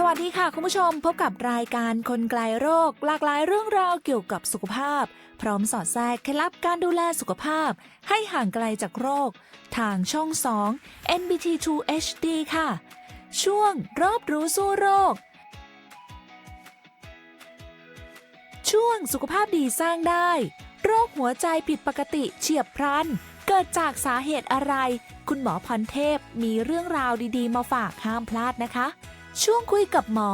สวัสดีค่ะ คุณผู้ชมพบกับรายการคนไกลโรค หลากหลายเรื่องราวเกี่ยวกับสุขภาพ พร้อมสอดแทรกเคล็ดลับการดูแลสุขภาพ ให้ห่างไกลจากโรค ทางช่อง 2 NBT2 HD ค่ะ ช่วงรอบรู้สู้โรค ช่วงสุขภาพดีสร้างได้ โรคหัวใจผิดปกติเฉียบพลัน เกิดจากสาเหตุอะไร คุณหมอพรเทพมีเรื่องราวดีๆ มาฝากห้ามพลาดนะคะ ช่วงคุยกับหมอ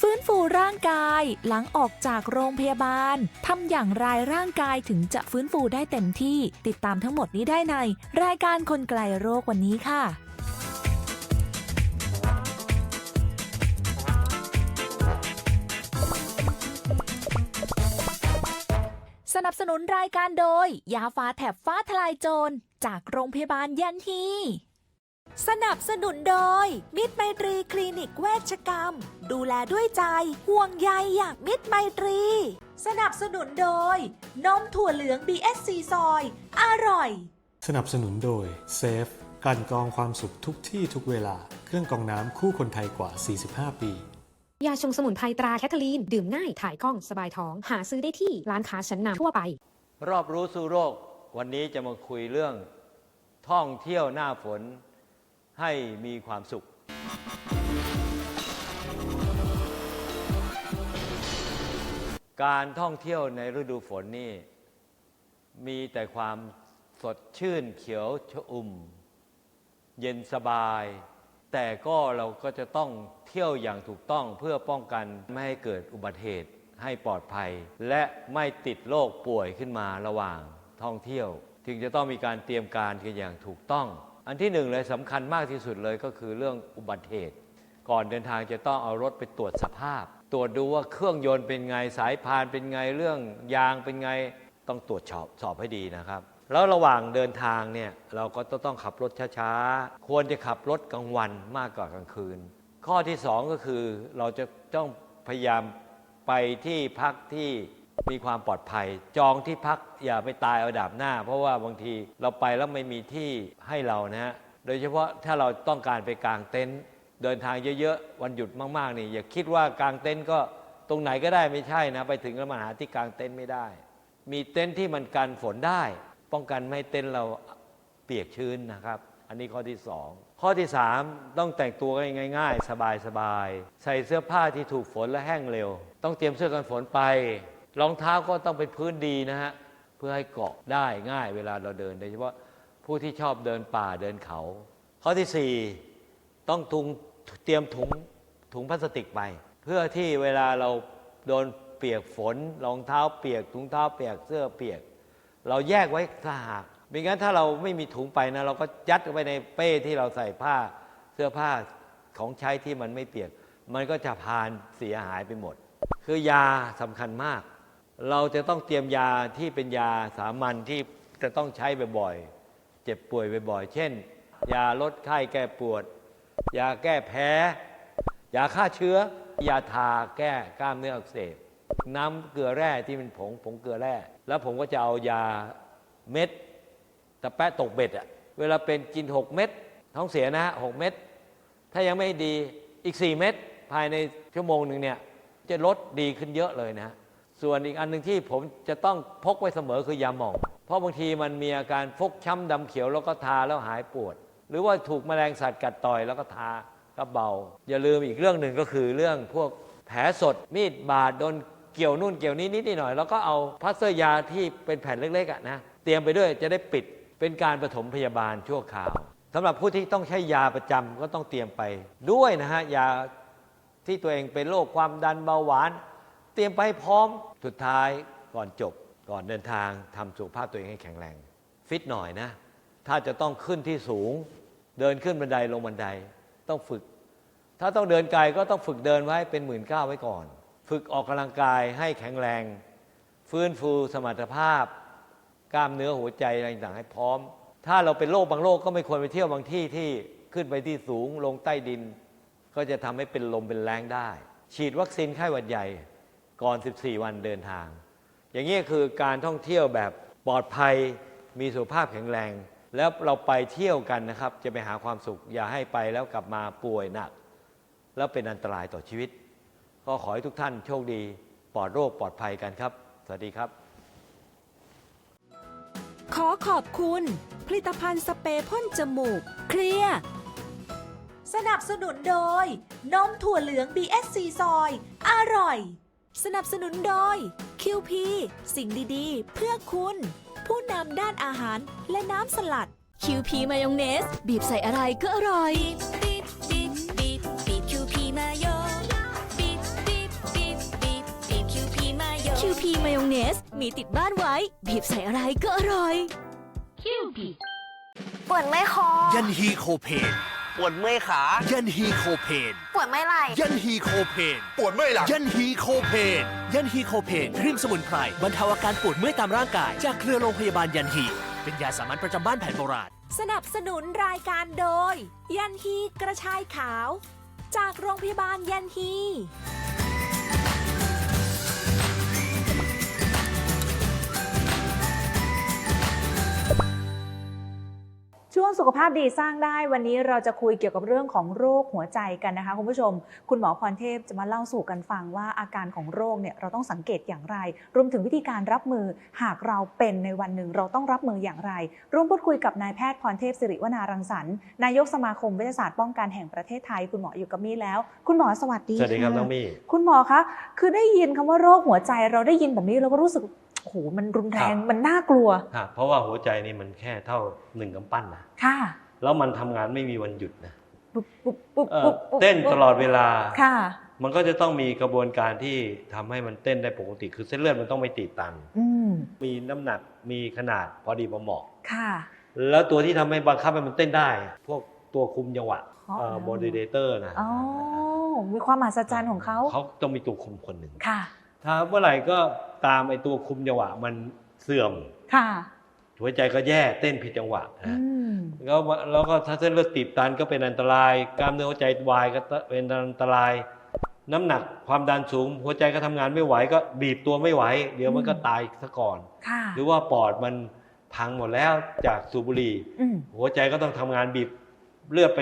ฟื้นฟูร่างกายหลังออกจากโรงพยาบาลทำอย่างไรร่างกายถึงจะฟื้นฟูได้เต็มที่ ติดตามทั้งหมดนี้ได้ใน รายการคนไกลโรควันนี้ค่ะสนับสนุนรายการโดย ยาฟ้าแถบฟ้าทลายโจร จากโรงพยาบาลยันฮี สนับสนุนโดย มิตรไมตรีคลินิกเวชกรรม ดูแลด้วยใจ ห่วงใยอย่างมิตรไมตรี สนับสนุนโดย นมถั่วเหลือง BSC ซอย อร่อย สนับสนุนโดยเซฟกลั่นกรองความสุขทุกที่ทุกเวลา เครื่องกรองน้ำคู่คนไทยกว่า 45 ปียาชงสมุนไพรตราแคทเธอรีน ดื่มง่ายถ่ายคล่องสบายท้อง หาซื้อได้ที่ร้านค้าชั้นนำทั่วไป รอบรู้สู่โรค วันนี้จะมาคุยเรื่อง ท่องเที่ยวหน้าฝน ให้มีความสุข การท่องเที่ยวในฤดูฝนนี่ มีแต่ความสดชื่นเขียวชอุ่ม เย็นสบาย แต่ก็เราก็จะต้องเที่ยวอย่างถูกต้องเพื่อป้องกันไม่ให้เกิดอุบัติเหตุให้ปลอดภัย และไม่ติดโรคป่วยขึ้นมาระหว่างท่องเที่ยว จึงจะต้องมีการเตรียมการกันอย่างถูกต้อง อันที่หนึ่งเลยสำคัญมากที่สุดเลยก็คือเรื่องอุบัติเหตุ ก่อนเดินทางจะต้องเอารถไปตรวจสภาพ ตรวจดูว่าเครื่องยนต์เป็นไงสายพานเป็นไงเรื่องยางเป็นไงต้องตรวจสอบสอบให้ดีนะครับ แล้วระหว่างเดินทางเนี่ยเราก็ต้องขับรถช้าๆ ควรจะขับรถกลางวันมากกว่ากลางคืน ข้อที่สองก็คือเราจะต้องพยายามไปที่พักที่ มีความปลอดภัย จองที่พักอย่าไปตายเอาดาบหน้า เพราะว่าบางทีเราไปแล้วไม่มีที่ให้เรานะฮะโดยเฉพาะถ้าเราต้องการไปกางเต็นท์เดินทางเยอะๆวันหยุดมากๆนี่อย่าคิดว่ากางเต็นท์ก็ตรงไหนก็ได้ไม่ใช่นะ ไปถึงแล้วมาหาที่กางเต็นท์ไม่ได้ มีเต็นท์ที่มันกันฝนได้ ป้องกันไม่ให้เต็นท์เราเปียกชื้นนะครับ อันนี้ข้อที่สองข้อที่สามต้องแต่งตัวง่าย ๆ สบายๆใส่เสื้อผ้าที่ถูกฝนและแห้งเร็ว ต้องเตรียมเสื้อกันฝนไป รองเท้าก็ต้องเป็นพื้นดีนะฮะเพื่อให้เกาะได้ง่ายเวลาเราเดินโดยเฉพาะผู้ที่ชอบเดินป่าเดินเขา ข้อที่สี่ต้องถุงเตรียมถุงถุงพลาสติกไป เพื่อที่เวลาเราโดนเปียกฝนรองเท้าเปียกถุงเท้าเปียกเสื้อเปียก เราแยกไว้ถ้าหากไม่งั้นถ้าเราไม่มีถุงไปนะเราก็ยัดเข้าไปในเป้ที่เราใส่ผ้าเสื้อผ้าของใช้ที่มันไม่เปียก มันก็จะพานเสียหายไปหมด คือยาสำคัญมาก เราจะต้องเตรียมยาที่เป็นยาสามัญที่จะต้องใช้บ่อยๆ เจ็บป่วยบ่อยๆ เช่น ยาลดไข้แก้ปวด ยาแก้แพ้ ยาฆ่าเชื้อ ยาทาแก้กล้ามเนื้ออักเสบ น้ำเกลือแร่ที่เป็นผงผงเกลือแร่ แล้วผมก็จะเอายาเม็ดตะแปะตกเบ็ดอะเวลาเป็นกิน 6 เม็ดท้องเสียนะฮะหกเม็ด ถ้ายังไม่ดีอีก 4 เม็ดภายในชั่วโมงหนึ่งเนี่ยจะลดดีขึ้นเยอะเลยนะ ส่วนอีกอันหนึ่งที่ผมจะต้องพกไว้เสมอคือยาหม่อง เพราะบางทีมันมีอาการฟกช้ำดำเขียวแล้วก็ทาแล้วหายปวด หรือว่าถูกแมลงสัตว์กัดต่อยแล้วก็ทาก็เบา อย่าลืมอีกเรื่องหนึ่งก็คือเรื่องพวกแผลสดมีดบาดโดนเกี่ยวนู่นเกี่ยวนี้นิดหน่อย แล้วก็เอาพลาสเตอร์ยาที่เป็นแผ่นเล็กๆะนะเตรียมไปด้วยจะได้ปิดเป็นการปฐมพยาบาลชั่วคราวสำหรับผู้ที่ต้องใช้ยาประจำก็ต้องเตรียมไปด้วยนะฮะยาที่ตัวเองเป็นโรคความดันเบาหวาน เตรียมไปพร้อม สุดท้ายก่อนจบก่อนเดินทางทำสุขภาพตัวเองให้แข็งแรง ฟิตหน่อยนะ ถ้าจะต้องขึ้นที่สูง เดินขึ้นบันไดลงบันไดต้องฝึก ถ้าต้องเดินไกลก็ต้องฝึกเดินไว้เป็นหมื่นก้าไว้ก่อน ฝึกออกกำลังกายให้แข็งแรง ฟื้นฟูสมรรถภาพ กล้ามเนื้อหัวใจอะไรต่างๆให้พร้อม ถ้าเราเป็นโรคบางโรคก็ไม่ควรไปเที่ยวบางที่ที่ขึ้นไปที่สูงลงใต้ดิน ก็จะทำให้เป็นลมเป็นแรงได้ ฉีดวัคซีนไข้หวัดใหญ่ ก่อน 14 วันเดินทาง อย่างนี้คือการท่องเที่ยวแบบปลอดภัยมีสุขภาพแข็งแรง แล้วเราไปเที่ยวกันนะครับ จะไปหาความสุข อย่าให้ไปแล้วกลับมาป่วยหนัก แล้วเป็นอันตรายต่อชีวิต ก็ขอให้ทุกท่านโชคดี ปลอดโรคปลอดภัยกันครับ สวัสดีครับ ขอขอบคุณ ผลิตภัณฑ์สเปรย์พ่นจมูก เคลียร์สนับสนุนโดย นมถั่วเหลือง BSC ซอย อร่อย สนับสนุนโดย QP สิ่งดีๆ เพื่อคุณ ผู้นำด้านอาหารและน้ำสลัดคิวพีมายองเนส บีบใส่อะไรก็อร่อย บีบบีบบีบบีบคิวพีมาโยบีบบีบบีบบีบบีบคิวพีมาโยคิวพีมายองเนส มีติดบ้านไว้ บีบใส่อะไรก็อร่อยปวดไม่คอ ยันฮีโคเพน ปวดเมื่อยขา ยันฮีโคเพน ปวดไม่ไหล่ ยันฮีโคเพน ปวดเมื่อยหลังยันฮีโคเพน ยันฮีโคเพนครีมสมุนไพรบรรเทาอาการปวดเมื่อยตามร่างกาย จากเครือโรงพยาบาลยันฮี เป็นยาสามัญประจำบ้านแผนโบราณ สนับสนุนรายการโดย ยันฮีกระชายขาว จากโรงพยาบาลยันฮี ช่วงสุขภาพดีสร้างได้วันนี้เราจะคุยเกี่ยวกับเรื่องของโรคหัวใจกันนะคะคุณผู้ชม คุณหมอพรเทพจะมาเล่าสู่กันฟังว่าอาการของโรคเนี่ยเราต้องสังเกตอย่างไร รวมถึงวิธีการรับมือหากเราเป็นในวันหนึ่งเราต้องรับมืออย่างไร ร่วมพูดคุยกับนายแพทย์พรเทพสิริวนารังสรรค์นายกสมาคมวิทยาศาสตร์ป้องกันแห่งประเทศไทย คุณหมออยู่กับมี่แล้ว คุณหมอสวัสดีสวัสดีครับะน้องมี่คุณหมอคะคือได้ยินคำว่าโรคหัวใจเราได้ยินแบบนี้เราก็รู้สึก โอ้โหมันรุนแรงมันน่ากลัวครับเพราะว่าหัวใจนี่มันแค่เท่าหนึ่งกำปั้นนะค่ะ แล้วมันทำงานไม่มีวันหยุดนะปุ๊บปุ๊บปุ๊บเอ่อปุ๊บปุ๊บเต้นตลอดเวลาค่ะ มันก็จะต้องมีกระบวนการที่ทำให้มันเต้นได้ปกติ คือเส้นเลือดมันต้องไม่ตีบตันอืมมีน้ำหนักมีขนาดพอดีพอเหมาะค่ะ แล้วตัวที่ทำให้บังคับให้มันเต้นได้ พวกตัวคุมจังหวะอ๋อโมดูเลเตอร์นะอ๋อมีความมหัศจรรย์ของเขา เขาต้องมีตัวคุมคนหนึ่งค่ะถ้าเมื่อไหร่ก็ ตามไอ้ตัวคุมจังหวะมันเสื่อม ค่ะหัวใจก็แย่เต้นผิดจังหวะอืนะมแล้วแล้วก็ถ้าเส้นเลือดตีบตันก็เป็นอันตราย กล้ามเนื้อหัวใจวายก็เป็นอันตราย น้ำหนักความดันสูง หัวใจก็ทำงานไม่ไหวก็บีบตัวไม่ไหว เดี๋ยวมันก็ตายซะก่อน ค่ะหรือว่าปอดมันพังหมดแล้วจากสูบบุหรี่ อืมหัวใจก็ต้องทำงานบีบเลือดไป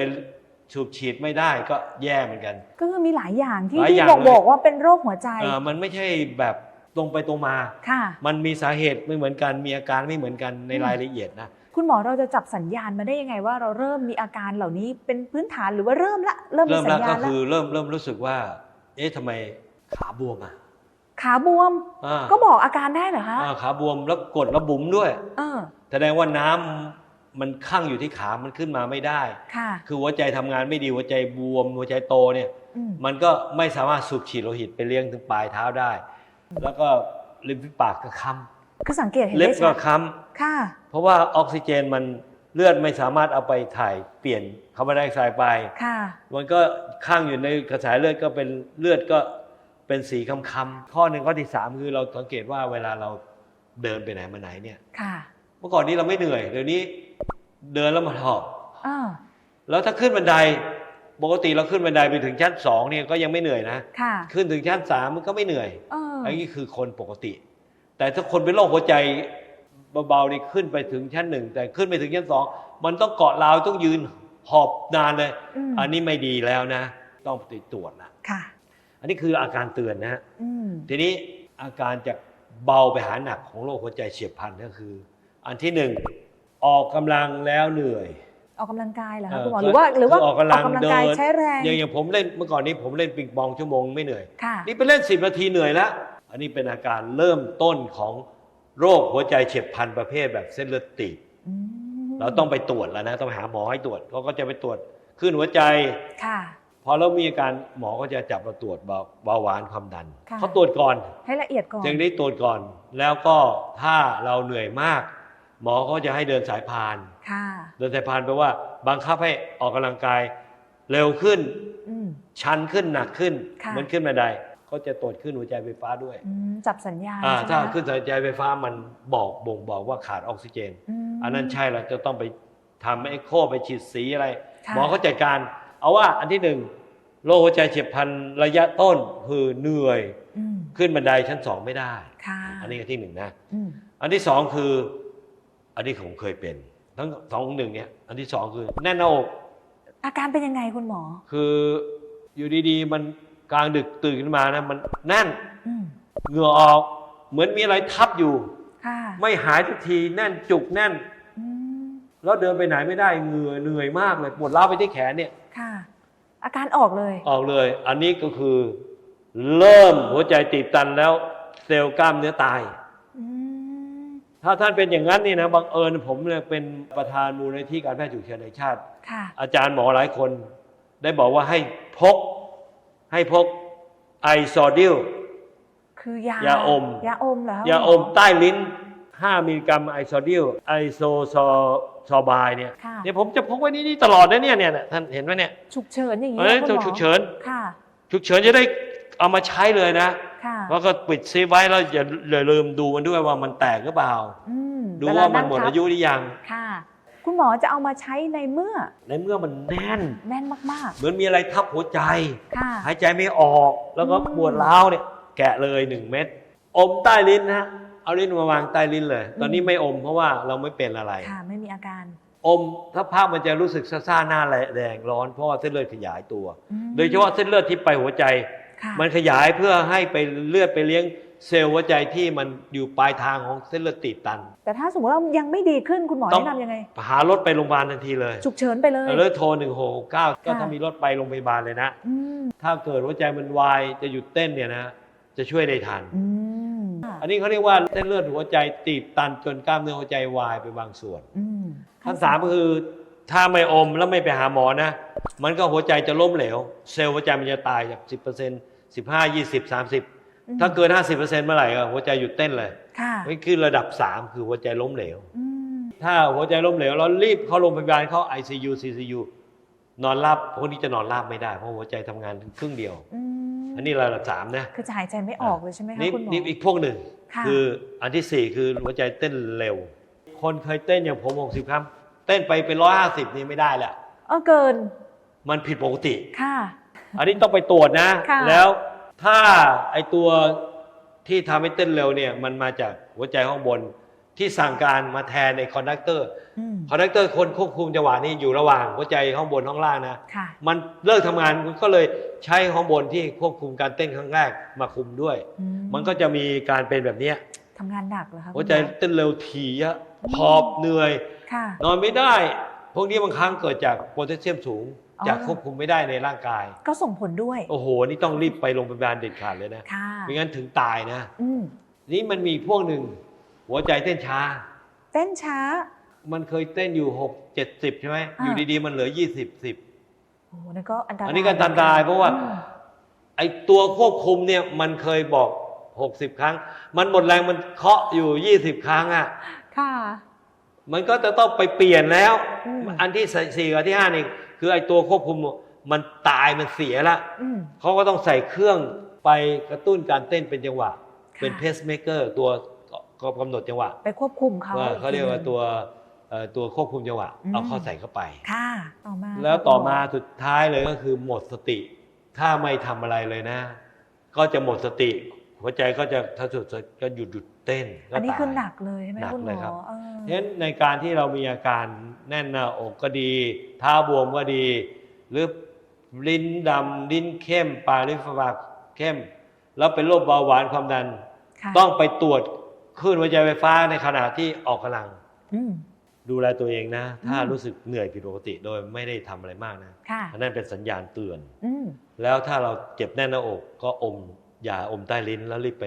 สูบฉีดไม่ได้ก็แย่เหมือนกัน ก็คือมีหลายอย่างที่หลายที่อย่างบอกเลย บอกว่าเป็นโรคหัวใจ เอ่อมันไม่ใช่แบบ ตรงไปตรงมา ค่ะ มันมีสาเหตุไม่เหมือนกัน มีอาการไม่เหมือนกันในอืมรายละเอียดนะ คุณหมอเราจะจับสัญญาณมาได้ยังไงว่าเราเริ่มมีอาการเหล่านี้เป็นพื้นฐานหรือว่าเริ่มละเริ่มมีเริ่มสัแล้วญญาก็ณละคือเริ่มเริ่มรู้สึกว่า เอ๊ะทำไมขาบวมอะขาบวม อ่าก็บอกอาการได้เหรอคะอ่าขาบวมแล้วกดแล้วบุ๋มด้วย เออแสดงว่าน้ำมันข้างอยู่ที่ขามันขึ้นมาไม่ได้ ค่ะคือหัวใจทำงานไม่ดีหัวใจบวมหัวใจโตเนี่ย อืมมันก็ไม่สามารถสูบฉีดโลหิตไปเลี้ยงถึงปลายเท้าได้ แล้วก็ริมฝีปากก็ค้คือสังเกตเห็นำเล็บได้ก็ชัดค้ค่ะำเพราะว่าออกซิเจนมันเลือดไม่สามารถเอาไปถ่ายเปลี่ยนคาร์บอนไดออกไซด์ไป ค่ะ มันก็ข้างอยู่ในกระแสเลือดก็เป็นเลือดก็เป็นสีค้ำๆข้อหนึ่งข้อที่สามคือเราสังเกตว่าเวลาเราเดินไปไหนมาไหนเนี่ย ค่ะเมื่อก่อนนี้เราไม่เหนื่อย เดี๋ยวนี้เดินแล้วมันหอบ อ่าแล้วถ้าขึ้นบันไดปกติเราขึ้นบันไดไปถึงชั้นสองเนี่ยก็ยังไม่เหนื่อยนะ ค่ะขึ้นถึงชั้นสามมันก็ไม่เหนื่อย เออ อันนี้คือคนปกติ แต่ถ้าคนเป็นโรคหัวใจเบาๆนี่ขึ้นไปถึงชั้นหนึ่งแต่ขึ้นไปถึงชั้นสองมันต้องเกาะราวต้องยืนหอบนานเลยอืมอันนี้ไม่ดีแล้วนะ ต้องไปตรวจนะค่ะ อันนี้คืออาการเตือนนะฮะอืมทีนี้อาการจากเบาไปหาหนักของโรคหัวใจเฉียบพลันก็คือ อันที่หนึ่งออกกำลังแล้วเหนื่อย ออกกำลังกายเหรอเอคะอคุณหมอหรือว่าหรือว่าคืออกกำลังกายเดินใช้แรงอย่างอย่างผมเล่นเมื่อก่อนนี้ผมเล่นปิงปองชั่วโมงไม่เหนื่อยค่ะนี่ไปเล่นสิบนาทีเหนื่อยแล้ว อันนี้เป็นอาการเริ่มต้นของโรคหัวใจเฉียบพลันประเภทแบบเส้นเลือดตีบอืมเราต้องไปตรวจแล้วนะต้องไปหาหมอให้ตรวจเขาก็จะไปตรวจขึ้นหัวใจค่ะพอเรามีอาการหมอก็จะจับเราตรวจเบาเบาหวานความดันค่ะเขาตรวจก่อนให้ละเอียดก่อนจึงได้ตรวจก่อน แล้วก็ถ้าเราเหนื่อยมาก หมอก็จะให้เดินสายพานค่ะเดินสายพานแปลว่าบังคับให้ออกกำลังกายเร็วขึ้นอืมชันขึ้นหนักขึ้นค่ะเหมือนขึ้นบันได ก็จะตรวจขึ้นหัวใจไฟฟ้าด้วยอืมจับสัญญาณอ่าใช่ไหมถ้าคะขึ้นหัวใจไฟฟ้ามันบอกบ่งบอกว่าขาดออกซิเจน ม อันนั้นใช่เราจะต้องไปทำเอ็กโคไปฉีดสีอะไร ค่ะ หมอเขาจัดการ เอาว่าอันที่หนึ่งโรคหัวใจเฉียบพลันระยะต้นคือเหนื่อยอืมขึ้นบันไดชั้นสองไม่ได้ ค่ะอันนี้ก็ที่หนึ่งนะ อืมอันที่สองคือ อันนี้ผมเคยเป็น ทั้งสองหนึ่งเนี่ย อันที่สองคือแน่นหน้าอกอาการเป็นยังไงคุณหมอ คืออยู่ดีๆ มัน กลางดึกตื่นขึ้นมานะมันแน่นอืมเหงื่อออก เหมือนมีอะไรทับอยู่ ค่ะไม่หายทุกทีแน่นจุกแน่น อืมแล้วเดินไปไหนไม่ได้เหงื่อเหนื่อยมากเลยปวดร้าวไปที่แขนเนี่ย ค่ะ อาการออกเลย ออกเลย อันนี้ก็คือ เริ่มหัวใจตีบตันแล้ว เซลล์กล้ามเนื้อตาย อืมถ้าท่านเป็นอย่างนั้นนี่นะบังเอิญผมเนี่ยเป็นประธานมูลนิธิการแพทย์ฉุกเฉินแห่งชาติ ค่ะอาจารย์หมอหลายคน ได้บอกว่าให้พก ให้พกไอซอดิลคือยายาอม ยาอมเหรอคะยาคุณหอมใต้ลิ้น 5 มิลลิกรัมไอซอดิลไอโซซอซอบายเนี่ยค่ะเนี่ยผมจะพกไว้นี่นี่ตลอดนะเนี่ยเนี่ยท่านเห็นไหมเนี่ยฉุกเฉินอย่างนี้เอ้ยนะคุณหมอฉุกเฉินค่ะฉุกเฉินจะได้เอามาใช้เลยนะ ค่ะแล้วก็ปิดซีฟไว้แล้วอย่าอย่าลืมดูมันด้วยว่ามันแตกหรือเปล่า อืมดูว่ามันหมดอายุหรือยัง ค่ะ คุณหมอจะเอามาใช้ในเมื่อ ในเมื่อมันแน่น แน่นมาก เหมือนมีอะไรทับหัวใจ ๆ ค่ะ หายใจไม่ออกแล้วก็อืมปวดร้าวเนี่ย แกะเลยหนึ่งเม็ดอมใต้ลิ้นนะฮะเอาลิ้นมาวางใต้ลิ้นเลยตอนนี้ไม่อมเพราะว่าเราไม่เป็นอะไร ค่ะ ไม่มีอาการอมถ้าภาพมันจะรู้สึกซ่าๆหน้าแดงร้อนเพราะว่าเส้นเลือดขยายตัว อืมโดยเฉพาะเส้นเลือดที่ไปหัวใจ ค่ะมันขยายเพื่อให้ไปเลือดไปเลี้ยง เซลล์หัวใจที่มันอยู่ปลายทางของเส้นเลือดตีบตัน แต่ถ้าสมมติว่ายังไม่ดีขึ้นคุณหมอต้อง แนะนำยังไง หารถไปโรงพยาบาลทันทีเลยฉุกเฉินไปเลย แล้วโทรหนึ่งหกเก้าก็ค่ะถ้ามีรถไปโรงพยาบาลเลยนะ อืมถ้าเกิดหัวใจมันวายจะหยุดเต้นเนี่ยนะ จะช่วยได้ทัน อืมอันนี้เขาเรียกว่าเส้นเลือดหัวใจตีบตันจนกล้ามเนื้อหัวใจวายไปบางส่วน อืมขั้นสามก็คือถ้าไม่อมแล้วไม่ไปหาหมอนะ มันก็หัวใจจะล้มเหลว เซลล์หัวใจมันจะตายจาก 10% 15 20 30 ถ้าเกิน 50%เมื่อไหร่ก็หัวใจหยุดเต้นเลยค่ะนี่คือระดับ 3 คือหัวใจล้มเหลว อืมถ้าหัวใจล้มเหลวแล้วรีบเข้าโรงพยาบาลเข้า ICU CCU นอนราบพวกนี้จะนอนราบไม่ได้เพราะหัวใจทำงานครึ่งเดียว อืมอันนี้ระดับสามนะคือจะหายใจไม่ออกเลยใช่ไหมคะนี่คุณหมอ นี่อีกพวกหนึ่งค่ะคืออันที่สี่คือหัวใจเต้นเร็ว คนเคยเต้นอย่างผมหกสิบครั้งเต้นไปเป็นร้อยห้าสิบนี่ไม่ได้แหละเออเกินมันผิดปกติ ค่ะ อันนี้ต้องไปตรวจนะ ค่ะ แล้ว ถ้าไอตัวที่ทำให้เต้นเร็วเนี่ยมันมาจากหัวใจข้างบนที่สั่งการมาแทนในคอนดักเตอร์อืมคอนดักเตอร์คนควบคุมจังหวะนี่อยู่ระหว่างหัวใจข้างบนข้างล่างนะค่ะมันเลิกทำงานก็เลยใช้ข้างบนที่ควบคุมการเต้นครั้งแรกมาคุมด้วยอืมันก็จะมีการเป็นแบบเนี้ยทำงานหนักเหรอคะหัวใจคุณมอเต้นเร็วถี่อะหอบเหนื่อยค่ะนอนไม่ได้ พวกนี้บางครั้งเกิดจากโพแทสเซียมสูงอ๋อ จากควบคุมไม่ได้ในร่างกาย ก็ส่งผลด้วย โอ้โห นี่ต้องรีบไปโรงพยาบาลเด็ดขาดเลยนะค่ะไม่งั้นถึงตายนะอืมนี่มันมีพวกหนึ่งหัวใจเต้นช้า เต้นช้า มันเคยเต้นอยู่6 70ใช่ไหมอ่า อยู่ดีๆ มันเหลือ 20 10 โอ้โหนั่นก็อันตรายอันนี้ก็อันตรายเพราะว่า อืมไอตัวควบคุมเนี่ยมันเคยบอก 60 ครั้ง มันหมดแรงมันเคาะอยู่ 20 ครั้งอะ ค่ะ มันก็จะต้องไปเปลี่ยนแล้ว อืม อันที่สี่กับที่ห้านี่ คือไอ้ตัวควบคุมมันตายมันเสียละอืมเขาก็ต้องใส่เครื่องไปกระตุ้นการเต้นเป็นจังหวะค่ะเป็นเพสเมเกอร์ตัวกำหนดจังหวะ ไปควบคุมเขาว่าเขาเรียกว่าอีทีหนึ่งตัวเอ่อตัวควบคุมจังหวะอืมเอาเข้าใส่เข้าไปค่ะต่อมาแล้วต่อมาค่ะสุดท้ายเลยก็คือหมดสติ ถ้าไม่ทำอะไรเลยนะ ก็จะหมดสติ หัวใจก็จะถ้าสุดก็หยุดหยุดเต้นคุณหมออันนี้ก็ตายคือหนักเลยใช่ไหมหนักคุณหมเลยครัอบเออเพราะฉะนั้นในการที่เรามีอาการ แน่นหน้าอกก็ดีเท้าบวมก็ดี หรือลิ้นดำลิ้นเข้มปากลิ้นฝาดเข้ม แล้วเป็นโรคเบาหวานความดันค่ะต้องไปตรวจคลื่นหัวใจไฟฟ้าในขณะที่ออกกำลังอืมดูแลตัวเองนะ ถ้าอืมรู้สึกเหนื่อยผิดปกติโดยไม่ได้ทำอะไรมากนะค่ะอันนั้นเป็นสัญญาณเตือนอืมแล้วถ้าเราเจ็บแน่นหน้าอก ก็อมยาอมใต้ลิ้นแล้วรีบไป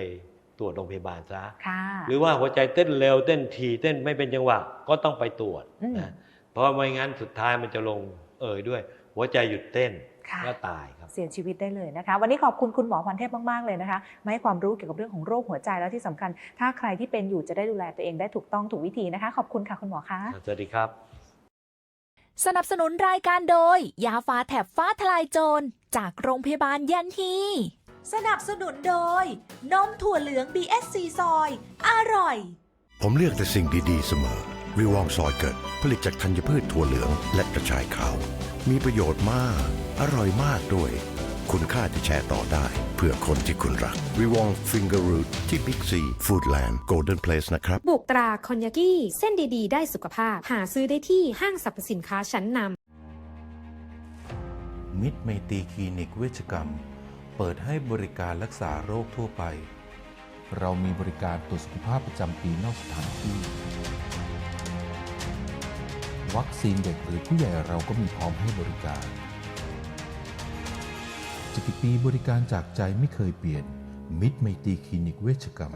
ตรวจโรงพยาบาลซะค่ะหรือว่าหัวใจเต้นเร็วเต้นทีเต้นไม่เป็นจังหวะก็ต้องไปตรวจอืมนะ เพราะไม่งั้นสุดท้ายมันจะลงเอยด้วย หัวใจหยุดเต้นค่ะก็ตายครับเสียชีวิตได้เลยนะคะ วันนี้ขอบคุณคุณหมอพรเทพมาก ๆ เลยนะคะมาให้ความรู้เกี่ยวกับเรื่องของโรคหัวใจแล้วที่สำคัญ ถ้าใครที่เป็นอยู่จะได้ดูแลตัวเองได้ถูกต้องถูกวิธีนะคะ ขอบคุณค่ะคุณหมอคะสวัสดีครับ สนับสนุนรายการโดย ยาฟ้าแถบฟ้าทลายโจรจากโรงพยาบาลยันฮีสนับสนุนโดย นมถั่วเหลือง BSC ซอย อร่อย ผมเลือกแต่สิ่งดี ๆ เสมอ วิวองซอยเกิด ผลิตจากธัญพืชถั่วเหลืองและกระชายขาว มีประโยชน์มาก อร่อยมากด้วย คุณค่าที่แชร์ต่อได้ เพื่อคนที่คุณรักวิวองฟิงเกอร์รูทที่บิ๊กซีฟู้ดแลนด์โกลเด้นเพลสนะครับ บุกตราคอนยากิเส้นดีๆ ได้สุขภาพ หาซื้อได้ที่ห้างสรรพสินค้าชั้นนำมิตรไมตรีคลินิกเวชกรรม เปิดให้บริการรักษาโรคทั่วไป เรามีบริการตรวจสุขภาพประจำปีนอกสถานที่ วัคซีนเด็กหรือผู้ใหญ่เราก็มีพร้อมให้บริการจะกี่ปีบริการจากใจไม่เคยเปลี่ยน มิตรไมตรีคลินิกเวชกรรม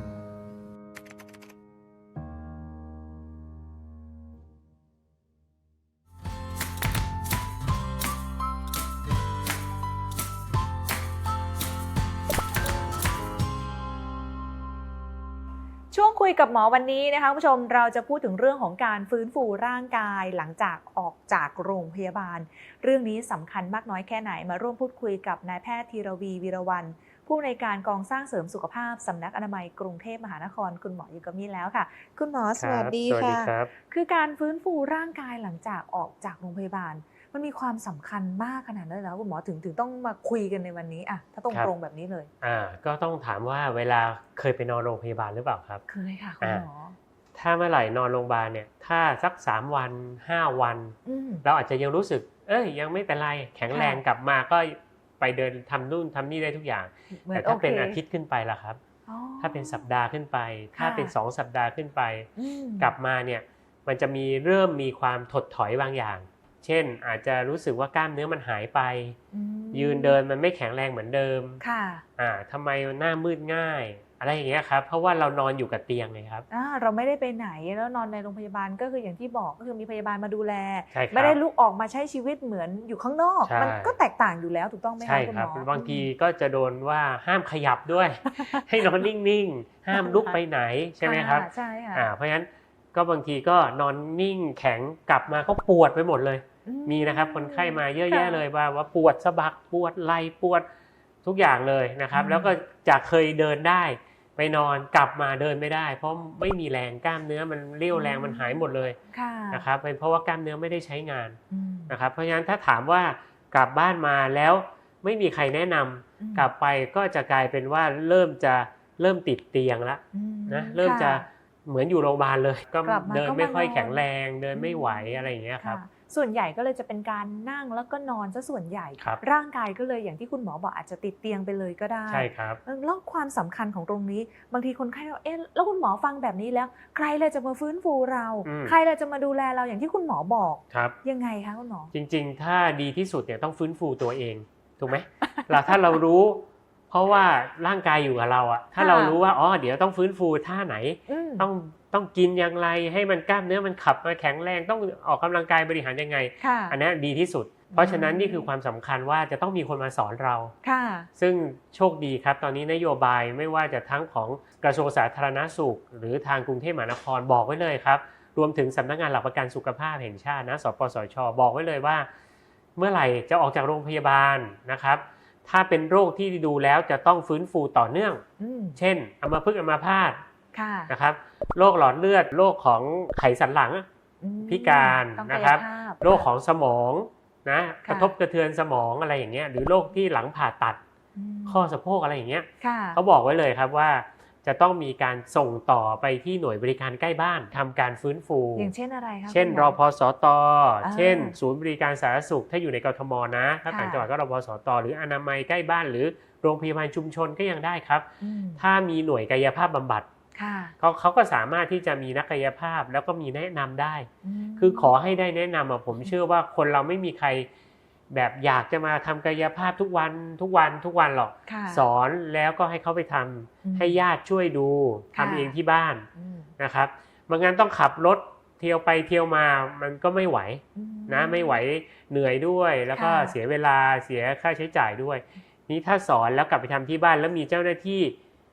กับหมอวันนี้นะคะคุณผู้ชมเราจะพูดถึงเรื่องของการฟื้นฟูร่างกายหลังจากออกจากโรงพยาบาล เรื่องนี้สำคัญมากน้อยแค่ไหนมาร่วมพูดคุยกับนายแพทย์ธีรวีวีรวันผู้อำนวยการกองสร้างเสริมสุขภาพสำนักอนามัยกรุงเทพมหานครคุณหมออยู่กับมี่แล้วค่ะ คุณหมอสวัสดีค่ะคือการฟื้นฟูร่างกายหลังจากออกจากโรงพยาบาล มันมีความสำคัญมากขนาดนั้นแล้วคุณหมอถึงถึงต้องมาคุยกันในวันนี้อะถ้าตรงครับตรงๆแบบนี้เลยอ่าก็ต้องถามว่าเวลาเคยไปนอนโรงพยาบาลหรือเปล่าครับ เคยค่ะคุณหมอถ้าเมื่อไหร่นอนโรงพยาบาลเนี่ยถ้าสัก3วัน5วันอืมเราอาจจะยังรู้สึก เอ้ยยังไม่เป็นไรแข็งแรงค่ะกลับมาก็ไปเดินทำนู่นทำนี่ได้ทุกอย่างเหมือนแต่ถ้าเป็นโอเคอาทิตย์ขึ้นไปล่ะครับอ๋อถ้าเป็นสัปดาห์ขึ้นไป ถ้าค่ะเป็น2สัปดาห์ขึ้นไปอืมกลับมาเนี่ยมันจะมีเริ่มมีความถดถอยบางอย่าง เช่นอาจจะรู้สึกว่ากล้ามเนื้อมันหายไปอืมยืนเดินมันไม่แข็งแรงเหมือนเดิมค่ะอ่าทำไมหน้ามืดง่าย อะไรอย่างเงี้ยครับเพราะว่าเรานอนอยู่กับเตียงไงครับอ่าเราไม่ได้ไปไหนแล้วนอนในโรงพยาบาลก็คืออย่างที่บอกก็คือมีพยาบาลมาดูแลใช่ครับไม่ได้ลุกออกมาใช้ชีวิตเหมือนอยู่ข้างนอกใช่มันก็แตกต่างอยู่แล้วถูกต้องไหมใช่คะคุณคหรับมอบางทีก็จะโดนว่าห้ามขยับด้วย ให้นอนนิ่งๆ ห้ามลุกไปไหนใช่ไหมครับะใช่ค่ะอ่าเพราะฉะนั้น ก็บางทีก็นอนนิ่งแข็งกลับมาก็ปวดไปหมดเลยอืมีนะครับคนไข้มาเยอะแยะค่ะเลยว่าว่าปวดสะบักปวดไหล่ปวดทุกอย่างเลยนะครับอืมแล้วก็จากเคยเดินได้ไปนอนกลับมาเดินไม่ได้ เพราะไม่มีแรงกล้ามเนื้อมันเรี่ยวแรงมันหายหมดเลยค่ะนะครับเป็นเพราะว่ากล้ามเนื้อไม่ได้ใช้งานอืมนะครับเพราะฉะนั้นถ้าถามว่ากลับบ้านมาแล้วไม่มีใครแนะนำอืมกลับไปก็จะกลายเป็นว่าเริ่มจะเริ่มติดเตียงละอืมนะเริ่มจะค่ เหมือนอยู่โรงพยาบาลเลย ก็กลับมาเดินก็ไม่ค่อยมานอนแข็งแรง เดินไม่ไหวอะไรอย่างเงี้ยครับค่ะส่วนใหญ่ก็เลยจะเป็นการนั่งแล้วก็นอนซะส่วนใหญ่ ครับ ร่างกายก็เลยอย่างที่คุณหมอบอกอาจจะติดเตียงไปเลยก็ได้ใช่ครับแล้วความสำคัญของตรงนี้ บางทีคนไข้เราเอ๊ะแล้วคุณหมอฟังแบบนี้แล้ว ใครเลยจะมาฟื้นฟูเรา อืม ใครเลยจะมาดูแลเราอย่างที่คุณหมอบอกครับ ยังไงคะคุณหมอ จริงๆ ถ้าดีที่สุดเนี่ยต้องฟื้นฟูตัวเอง ถูกไหม เราถ้าเรารู้ เพราะว่าร่างกายอยู่กับเราอะถ้าค่ะเรารู้ว่าอ๋อเดี๋ยวต้องฟื้นฟูท่าไหนอืมต้องต้องกินอย่างไรให้มันกล้ามเนื้อมันขับมาแข็งแรงต้องออกกำลังกายบริหารยังไงค่ะอันนี้ดีที่สุด เพราะฉะนั้นนี่คือความสำคัญว่าจะต้องมีคนมาสอนเราค่ะ ซึ่งโชคดีครับตอนนี้นโยบายไม่ว่าจะทั้งของกระทรวงสาธารณสุข หรือทางกรุงเทพมหานครบอกไว้เลยครับ รวมถึงสำนักงานหลักประกันสุขภาพแห่งชาตินะสปสช บอกไว้เลยว่า เมื่อไหร่จะออกจากโรงพยาบาลนะครับ ถ้าเป็นโรคที่ดูแล้วจะต้องฟื้นฟูต่อเนื่องอืมเช่นอัมพฤกษ์อัมพาตค่ะนะครับ โรคหลอดเลือด โรคของไขสันหลังอืมพิการต้องนะครับกายภาพโรคของสมองนะค่ะกระทบกระเทือนสมองอะไรอย่างเงี้ย หรือโรคที่หลังผ่าตัดอืมข้อสะโพกอะไรอย่างเงี้ยค่ะเขาบอกไว้เลยครับว่า จะต้องมีการส่งต่อไปที่หน่วยบริการใกล้บ้านทำการฟื้นฟู อย่างเช่นอะไรคะเช่นคุณหรมอพสตอ่าเช่น ศูนย์บริการสาธารณสุขถ้าอยู่ในกทมนะ ถ้าค่ะต่างจังหวัดก็รพสตหรืออนามัยใกล้บ้าน หรือโรงพยาบาลชุมชนก็ยังได้ครับอืมถ้ามีหน่วยกายภาพบำบัดค่ะเขาเขาก็สามารถที่จะมีนักกายภาพแล้วก็มีแนะนำได้มคือขอให้ได้แนะนำอะผมเชื่อว่าคนเราไม่มีใคร แบบอยากจะมาทำกายภาพทุกวันทุกวันทุกวันหรอกค่ะสอนแล้วก็ให้เขาไปทำอืมให้ญาติช่วยดูค่ะทำเองที่บ้านอืมนะครับบางงานต้องขับรถเที่ยวไปเที่ยวมามันก็ไม่ไหวอืนะไม่ไหวเหนื่อยด้วยแล้วก็ค่ะเสียเวลาเสียค่าใช้จ่ายด้วย นี้ถ้าสอนแล้วกลับไปทำที่บ้านแล้วมีเจ้าหน้าที่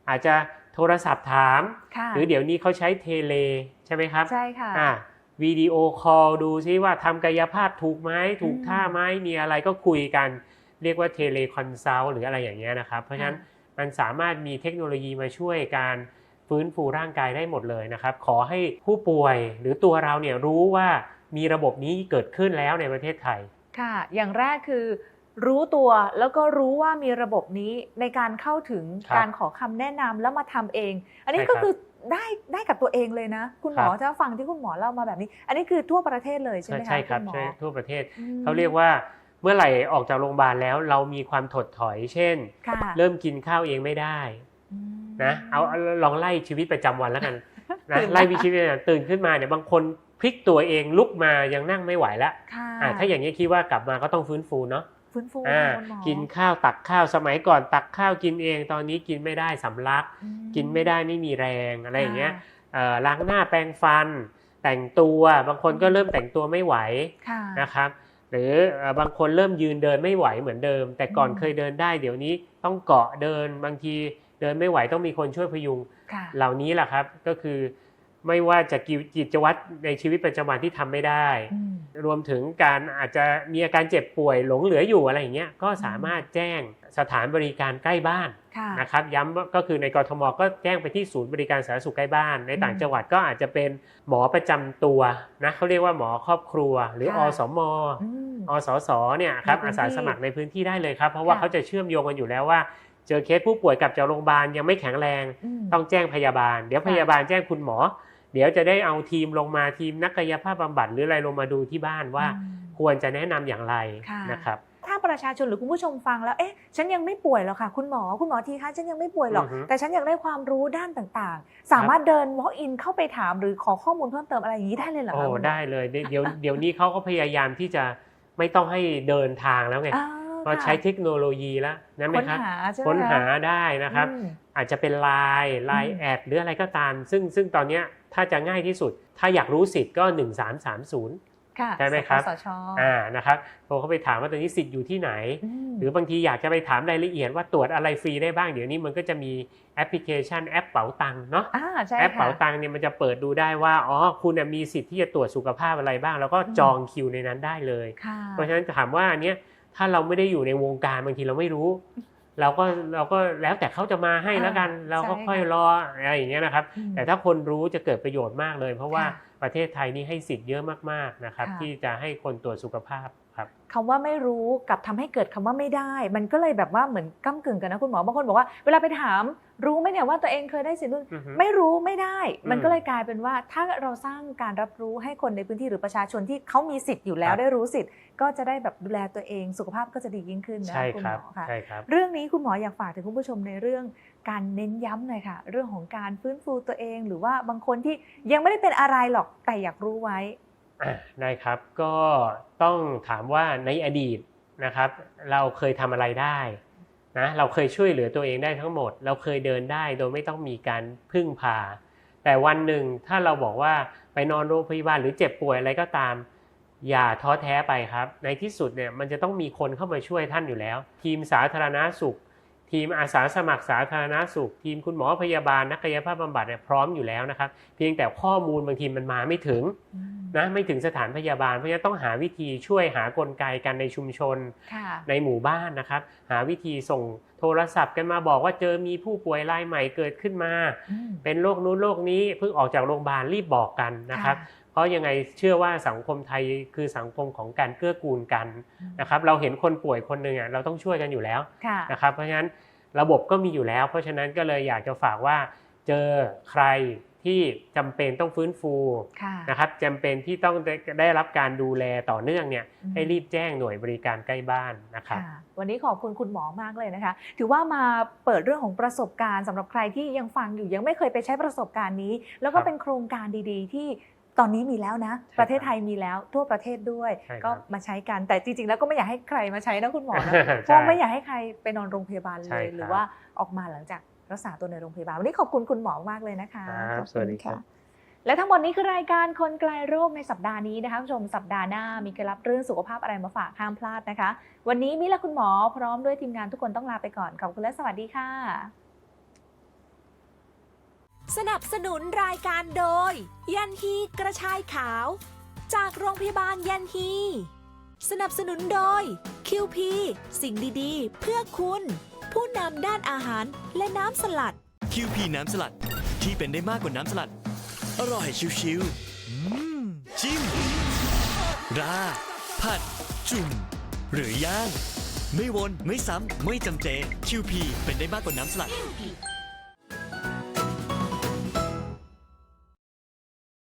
อาจจะโทรศัพท์ถามค่ะหรือเดี๋ยวนี้เขาใช้เทเลใช่ไหมครับใช่ค่ะอ่า วิดีโอคอลดูซิว่าทำกายภาพถูกไหมถูกอืมท่าไหมมีอะไรก็คุยกัน เรียกว่าเทเลคอนซัลท์หรืออะไรอย่างเงี้ยนะครับ เพราะฉะนั้นมันสามารถมีเทคโนโลยีมาช่วยการฟื้นฟูร่างกายได้หมดเลยนะครับ ขอให้ผู้ป่วยหรือตัวเราเนี่ยรู้ว่ามีระบบนี้เกิดขึ้นแล้วในประเทศไทย ค่ะ อย่างแรกคือรู้ตัวแล้วก็รู้ว่ามีระบบนี้ในการเข้าถึงครับการขอคำแนะนำแล้วมาทำเอง อันนี้ใช่ก็ครับคือ ได้ได้กับตัวเองเลยนะ คุณหมอครับจะฟังที่คุณหมอเล่ามาแบบนี้ อันนี้คือทั่วประเทศเลยใช่ไหมคะใช่ครับณหมอใช่ทั่วประเทศอืมเขาเรียกว่าเมื่อไหร่ออกจากโรงพยาบาลแล้วเรามีความถดถอย เช่นค่ะเริ่มกินข้าวเองไม่ได้อืมนะเอาเอาลองไล่ชีวิตประจำวันแล้วกันนะตื่นมาไล่วิชีวิตประจำวันตื่นขึ้นมาเนี่ยบางคนพลิกตัวเองลุกมายังนั่งไม่ไหวแล้วค่ะอ่าถ้าอย่างนี้ยคิดว่ากลับมาก็ต้องฟื้นฟูเนาะ ฟื้นฟูอ่าคุณหมอกินข้าวตักข้าวสมัยก่อนตักข้าวกินเอง ตอนนี้กินไม่ได้สำลัก อืมกินไม่ได้ไม่มีแรงอะไรอย่างเงี้ยค่ะเอ่อล้างหน้าแปรงฟัน แต่งตัวบางคนก็เริ่มแต่งตัวไม่ไหวค่ะ นะครับ หรือเอ่อบางคนเริ่มยืนเดินไม่ไหวเหมือนเดิม แต่ก่อนอืม เคยเดินได้เดี๋ยวนี้ต้องเกาะเดินบางทีเดินไม่ไหวต้องมีคนช่วยพยุง ค่ะ เหล่านี้แหละครับก็คือ ไม่ว่าจะกิจวัตรในชีวิตประจำวันที่ทำไม่ได้อืมรวมถึงการอาจจะมีอาการเจ็บป่วยหลงเหลืออยู่อะไรอย่างเงี้ยก็สามารถแจ้งสถานบริการใกล้บ้านค่ะนะครับย้ำว่าก็คือในกรทมก็แจ้งไปที่ศูนย์บริการสาธารณสุขใกล้บ้าน ในต่างอืมจังหวัดก็อาจจะเป็นหมอประจำตัวนะเขาเรียกว่าหมอครอบครัว หรือค่ะอสมอืมอสสเนี่ยครับในพื้อานที่สาสมัครในพื้นที่ได้เลยครับ เพราะว่าค่ะเขาจะเชื่อมโยงกันอยู่แล้วว่าเจอเคสผู้ป่วยกลับจากโรงพยาบาลยังไม่แข็งแรงมต้องแจ้งพยาบาล เดี๋ยวค่ะพยาบาลแจ้งคุณหมอ เดี๋ยวจะได้เอาทีมลงมาทีมนักกายภาพบำบัดหรืออะไรลงมาดูที่บ้านว่าอืมควรจะแนะนำอย่างไรค่ะนะครับถ้าประชาชนหรือคุณผู้ชมฟังแล้วเอ๊ะฉันยังไม่ป่วยหรอกค่ะ คุณหมอคุณหมอทีคะฉันยังไม่ป่วยหรอกอือฮึแต่ฉันอยากได้ความรู้ด้านต่างๆ สามารถเดิน walk in เข้าไปถามหรือขอข้อมูลเพิ่มเติมอะไรอย่างนี้ได้เลยเหรอโอ้คะคุณหมได้เลยเดี๋ยวเดี๋ยวเดี๋ยวนี้เขาก็พยายามที่จะไม่ต้องให้เดินทางแล้วไงอ่าเพราะใช้ค่ะเทคโนโลยีแล้วนั่นไหมค้นครับหาใช่ไหมค้นหาคะได้นะครับอืมอาจจะเป็นไลน์ไลอืน์มแอดหรืออะไรก็ตาม ซึ่งซึ่งตอนเนี้ย ถ้าจะง่ายที่สุด ถ้าอยากรู้สิทธิ์ก็ 1330ค่ะใช่ไหมครับสชอ่านะครับโทรเข้าไปถามว่าตอนนี้สิทธิ์อยู่ที่ไหนอืมหรือบางทีอยากจะไปถามรายละเอียดว่าตรวจอะไรฟรีได้บ้าง เดี๋ยวนี้มันก็จะมีแอปพลิเคชันแอปเป๋าตังค์เนาะอ่าใช่แอปค่ะเป๋าตังค์เนี่ยมันจะเปิดดูได้ว่า อ๋อ คุณน่ะมีสิทธิ์ที่จะตรวจสุขภาพอะไรบ้าง แล้วก็อืมจองคิวในนั้นได้เลยค่ะเพราะฉะนั้นถามว่าอันเนี้ยถ้าเราไม่ได้อยู่ในวงการบางทีเราไม่รู้ เราก็เราก็แล้วแต่เขาจะมาให้แล้วกันอ่าเราก็ใช่ค่อยค่ะรออะไรอย่างเงี้ยนะครับอืมแต่ถ้าคนรู้จะเกิดประโยชน์มากเลย เพราะว่าค่ะประเทศไทยนี่ให้สิทธิ์เยอะมากๆนะครับค่ะที่จะให้คนตรวจสุขภาพครับคำว่าไม่รู้กับทำให้เกิดคำว่าไม่ได้ มันก็เลยแบบว่าเหมือนก้ากึ่งกันนะคุณหมอบางคนบอกว่าเวลาไปถาม รู้ไหมเนี่ยว่าตัวเองเคยได้สิทธิ์นู่นอือฮึไม่รู้ไม่ได้ มันอืมก็เลยกลายเป็นว่าถ้าเราสร้างการรับรู้ให้คนในพื้นที่หรือประชาชนที่เขามีสิทธิ์อยู่แล้วครับได้รู้สิทธิ์ ก็จะได้แบบดูแลตัวเองสุขภาพก็จะดียิ่งขึ้นนะใช่คุณคหรัมบอค่ะใช่ครับเรื่องนี้คุณหมออยากฝากถึงคุณผู้ชมในเรื่องการเน้นย้ำหน่อยค่ะ เรื่องของการฟื้นฟูตัวเอง หรือว่าบางคนที่ยังไม่ได้เป็นอะไรหรอกแต่อยากรู้ไว้อะได้ครับก็ต้องถามว่าในอดีตนะครับ เราเคยทำอะไรได้ นะเราเคยช่วยเหลือตัวเองได้ทั้งหมด เราเคยเดินได้โดยไม่ต้องมีการพึ่งพา แต่วันหนึ่งถ้าเราบอกว่าไปนอนโรงพยาบาลหรือเจ็บป่วยอะไรก็ตาม อย่าท้อแท้ไปครับ ในที่สุดเนี่ยมันจะต้องมีคนเข้ามาช่วยท่านอยู่แล้ว ทีมสาธารณาสุข ทีมอาสาสมัครสาธารณาสุข ทีมคุณหมอพยาบาลนักกายภาพบำบัดเนี่ยพร้อมอยู่แล้วนะครับ เพียงแต่ข้อมูลบางทีมันมาไม่ถึง นะไม่ถึงสถานพยาบาล เพราะฉะนั้นต้องหาวิธีช่วยหากลไกกันในชุมชนค่ะในหมู่บ้านนะครับ หาวิธีส่งโทรศัพท์กันมาบอกว่าเจอมีผู้ป่วยรายใหม่เกิดขึ้นมาอืมเป็นโรคนู้นโรคนี้เพิ่งออกจากโรงพยาบาลรีบบอกกันนะครับค่ะเพราะยังไงเชื่อว่าสังคมไทยคือสังคมของการเกื้อกูลกันนะครับเราเห็นคนป่วยคนหนึ่งอะเราต้องช่วยกันอยู่แล้วค่ะนะครับเพราะฉะนั้นระบบก็มีอยู่แล้ว เพราะฉะนั้นก็เลยอยากจะฝากว่าเจอใคร ที่จำเป็นต้องฟื้นฟูค่ะนะครับจำเป็นที่ต้องได้ได้รับการดูแลต่อเนื่องเนี่ยอืมให้รีบแจ้งหน่วยบริการใกล้บ้านนะครับค่ะวันนี้ขอบคุณคุณหมอมากเลยนะคะ ถือว่ามาเปิดเรื่องของประสบการณ์สำหรับใครที่ยังฟังอยู่ยังไม่เคยไปใช้ประสบการณ์นี้ แล้วก็ครับเป็นโครงการดีๆ ที่ตอนนี้มีแล้วนะใช่ประเทศไทยมีแล้วทั่วประเทศด้วยใช่ครับก็มาใช้กันแต่จริง ๆ แล้วก็ไม่อยากให้ใครมาใช้นะคุณหมอนะใช่เพราะไม่อยากให้ใครไปนอนโรงพยาบาลใช่เลยครับหรือว่าออกมาหลังจาก รักษาตัวในโรงพยาบาล วันนี้ขอบคุณคุณหมอมากเลยนะคะครับขอบสวัสณดีครับและทั้งหมดนี้คือรายการคนไกลโรคในสัปดาห์นี้นะคะคุณผู้ชมสัปดาห์หน้ามีเคล็ดลับเรื่องสุขภาพอะไรมาฝากห้ามพลาดนะคะ วันนี้มิและคุณหมอพร้อมด้วยทีมงานทุกคนต้องลาไปก่อนขอบคุณและสวัสดีค่ะ สนับสนุนรายการโดย ยันฮีกระชายขาว จากโรงพยาบาลยันฮี สนับสนุนโดย QP สิ่งดีๆ เพื่อคุณ ผู้นำด้านอาหารและน้ำสลัดคิวพีน้ำสลัดที่เป็นได้มากกว่าน้ำสลัด อร่อยชิวๆอืมจิ้ม ราดผัด จุ่ม หรือย่าง ไม่วน ไม่ซ้ำ ไม่จำเจคิวพีเป็นได้มากกว่าน้ำสลัด